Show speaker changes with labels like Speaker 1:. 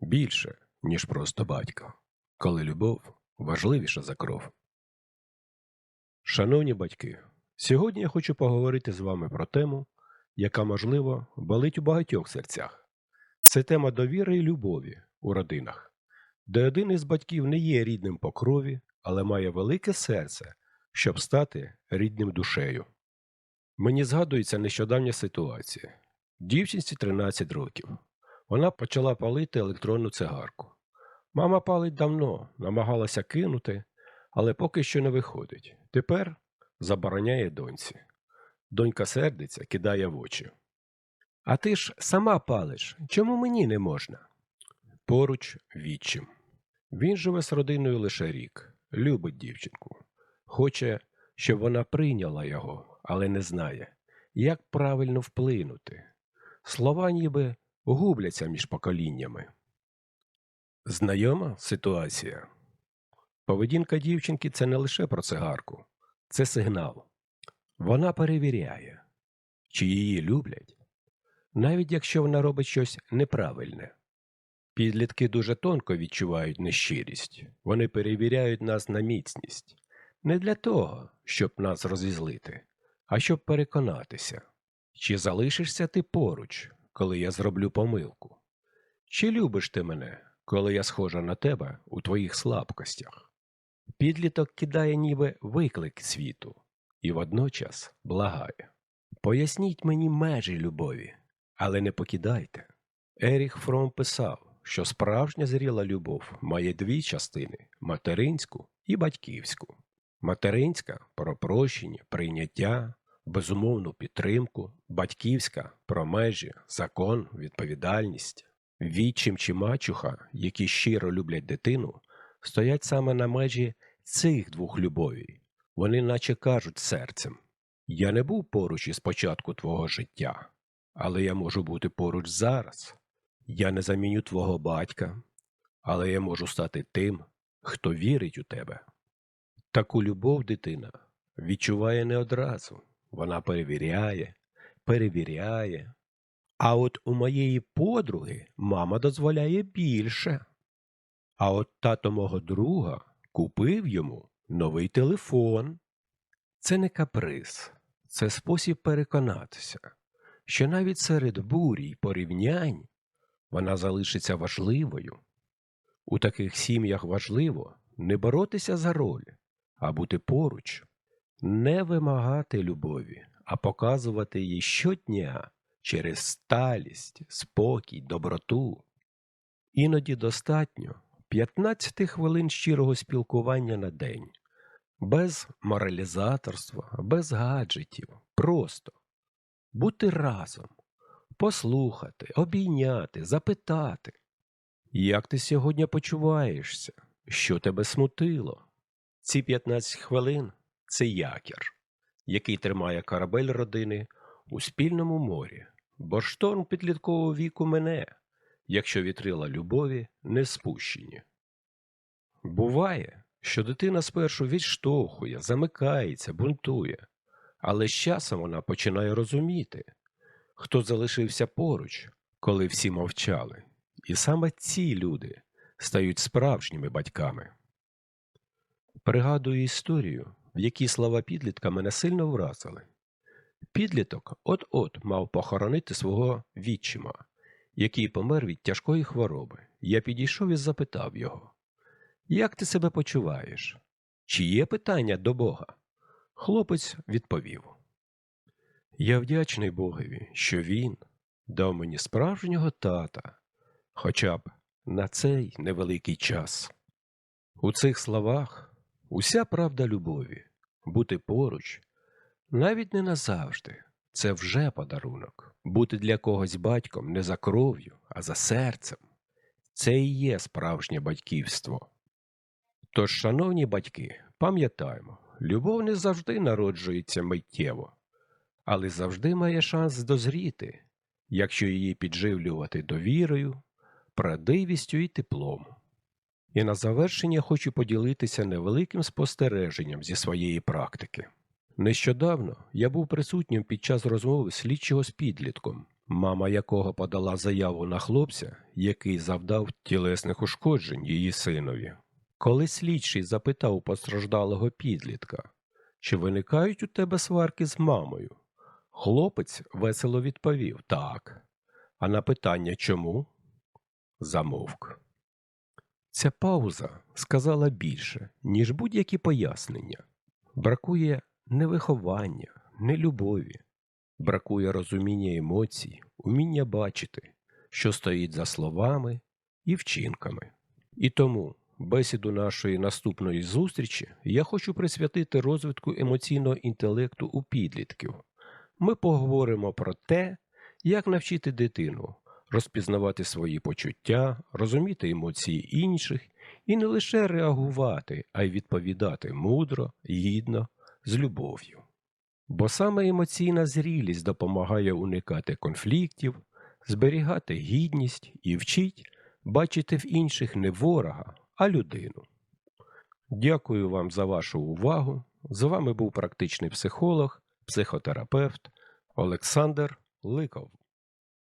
Speaker 1: більше, ніж просто батько, коли любов важливіша за кров. Шановні батьки, сьогодні я хочу поговорити з вами про тему, яка, можливо, болить у багатьох серцях. Це тема довіри і любові у родинах, де один із батьків не є рідним по крові, але має велике серце, щоб стати рідним душею. Мені згадується нещодавня ситуація. Дівчинці 13 років. Вона почала палити електронну цигарку. Мама палить давно, намагалася кинути, але поки що не виходить. Тепер забороняє доньці. Донька сердиться, кидає в очі. А ти ж сама палиш. Чому мені не можна? Поруч відчим. Він живе з родиною лише рік, любить дівчинку. Хоче, щоб вона прийняла його, але не знає, як правильно вплинути. Слова ніби губляться між поколіннями. Знайома ситуація. Поведінка дівчинки це не лише про цигарку, це сигнал. Вона перевіряє, чи її люблять, навіть якщо вона робить щось неправильне. Підлітки дуже тонко відчувають нещирість, вони перевіряють нас на міцність не для того, щоб нас розізлити, а щоб переконатися, чи залишишся ти поруч, коли я зроблю помилку, чи любиш ти мене, коли я схожа на тебе у твоїх слабкостях. Підліток кидає ніби виклик світу і водночас благає. Поясніть мені межі любові, але не покидайте. Еріх Фром писав, що справжня зріла любов має дві частини материнську і батьківську. Материнська про прощення, прийняття, безумовну підтримку, батьківська про межі, закон, відповідальність. Відчим чи мачуха, які щиро люблять дитину, стоять саме на межі цих двох любовей. Вони наче кажуть серцем Я не був поруч із початку твого життя, але я можу бути поруч зараз. Я не заміню твого батька, але я можу стати тим, хто вірить у тебе. Таку любов дитина відчуває не одразу. Вона перевіряє, перевіряє. А от у моєї подруги мама дозволяє більше. А от тато мого друга купив йому новий телефон. Це не каприз, це спосіб переконатися, що навіть серед бурі й порівнянь вона залишиться важливою. У таких сім'ях важливо не боротися за роль, а бути поруч, не вимагати любові, а показувати її щодня через сталість, спокій, доброту. Іноді достатньо 15 хвилин щирого спілкування на день, без моралізаторства, без гаджетів, просто бути разом, послухати, обійняти, запитати, як ти сьогодні почуваєшся, що тебе смутило. Ці 15 хвилин це якір, який тримає корабель родини у спільному морі, бо шторм підліткового віку мене, якщо вітрила любові не спущені. Буває, що дитина спершу відштовхує, замикається, бунтує, але з часом вона починає розуміти, хто залишився поруч, коли всі мовчали, і саме ці люди стають справжніми батьками. Пригадую історію, в якій слова підлітка мене сильно вразили. Підліток от-от мав похоронити свого відчима, який помер від тяжкої хвороби. Я підійшов і запитав його Як ти себе почуваєш? Чи є питання до Бога? Хлопець відповів Я вдячний Богові, що він дав мені справжнього тата, хоча б на цей невеликий час. У цих словах уся правда любові, бути поруч, навіть не назавжди, це вже подарунок. Бути для когось батьком не за кров'ю, а за серцем. Це і є справжнє батьківство. Тож, шановні батьки, пам'ятаємо, любов не завжди народжується миттєво, але завжди має шанс дозріти, якщо її підживлювати довірою, правдивістю і теплом. І на завершення хочу поділитися невеликим спостереженням зі своєї практики. Нещодавно я був присутнім під час розмови слідчого з підлітком, мама якого подала заяву на хлопця, який завдав тілесних ушкоджень її синові. Коли слідчий запитав постраждалого підлітка, чи виникають у тебе сварки з мамою, хлопець весело відповів так. А на питання чому? Замовк. Ця пауза сказала більше, ніж будь-які пояснення. Бракує не виховання, не любові, бракує розуміння емоцій, уміння бачити, що стоїть за словами і вчинками. І тому бесіду нашої наступної зустрічі я хочу присвятити розвитку емоційного інтелекту у підлітків. Ми поговоримо про те, як навчити дитину розпізнавати свої почуття, розуміти емоції інших і не лише реагувати, а й відповідати мудро, гідно, з любов'ю. Бо саме емоційна зрілість допомагає уникати конфліктів, зберігати гідність і вчить бачити в інших не ворога, а людину. Дякую вам за вашу увагу. З вами був практичний психолог, психотерапевт Олександр Ликов.